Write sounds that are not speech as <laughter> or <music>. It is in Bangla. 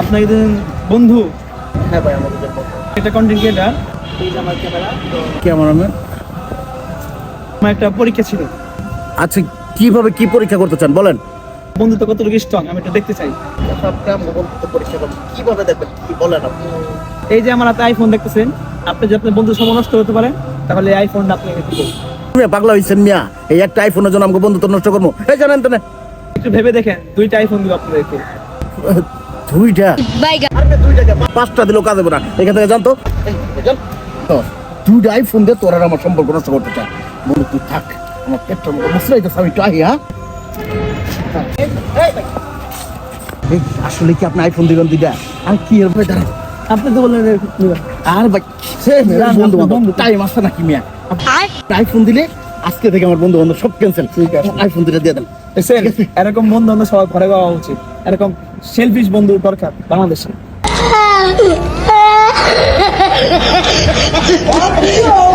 আপনার একজন বন্ধু। হ্যাঁ ভাই আমাদের একটা কন্টেন্ট ক্রিয়েটার এই যে আমার ক্যামেরা তো ক্যামেরাম্যান। আমার একটা পরীক্ষা ছিল। আচ্ছা কীভাবে কি পরীক্ষা করতে চান? বলেন। বন্ধুত্ব কতটুকু স্ট্রং আমি এটা দেখতে চাই। সবটা বন্ধুত্ব পরীক্ষা করব। কীভাবে দেখবেন? কি বলেন আপনি? এই যে আমার হাতে আইফোন দেখতেছেন আপনি যদি আপনার বন্ধু সময় নষ্ট হতে পারেন তাহলে এই আইফোনটা আপনাকে দিব মিয়া পাগলা হয়েছেন মিয়া। এই একটা আইফোনের জন্য আমাকে বন্ধুত্ব নষ্ট করব। এই জানেন তো না। একটু ভেবে দেখেন দুইটা আইফোন দিব আপনাদেরকে। দুইটা। পাঁচটা দিলেও কাজে না। এখান থেকে জানতো? দুইটা আইফোন দিয়ে তোর আর আমার সম্পর্ক নষ্ট করতে চায়। বলে তুই থাক আমার মতো আমি একটু আহি হ্যাঁ? আসলে কি আপনি আইফোন দিবেন দুইটা? আর কি এর ভাই দাঁড়ান আপনি তো বললেন আর ভাই সে বন্ধু বান্ধব বন্ধু। টাইম আসছে নাকি মিয়া. আইফোন দিলে আজকে থেকে আমার বন্ধু বান্ধব সব ক্যান্সেল আইফোন দুটা দিয়ে দেন। এরকম বন্ধু বান্ধব সবাই ঘরে পাওয়া উচিত। এরকম সেলফিশ বন্ধু দরকার বাংলাদেশে। <laughs>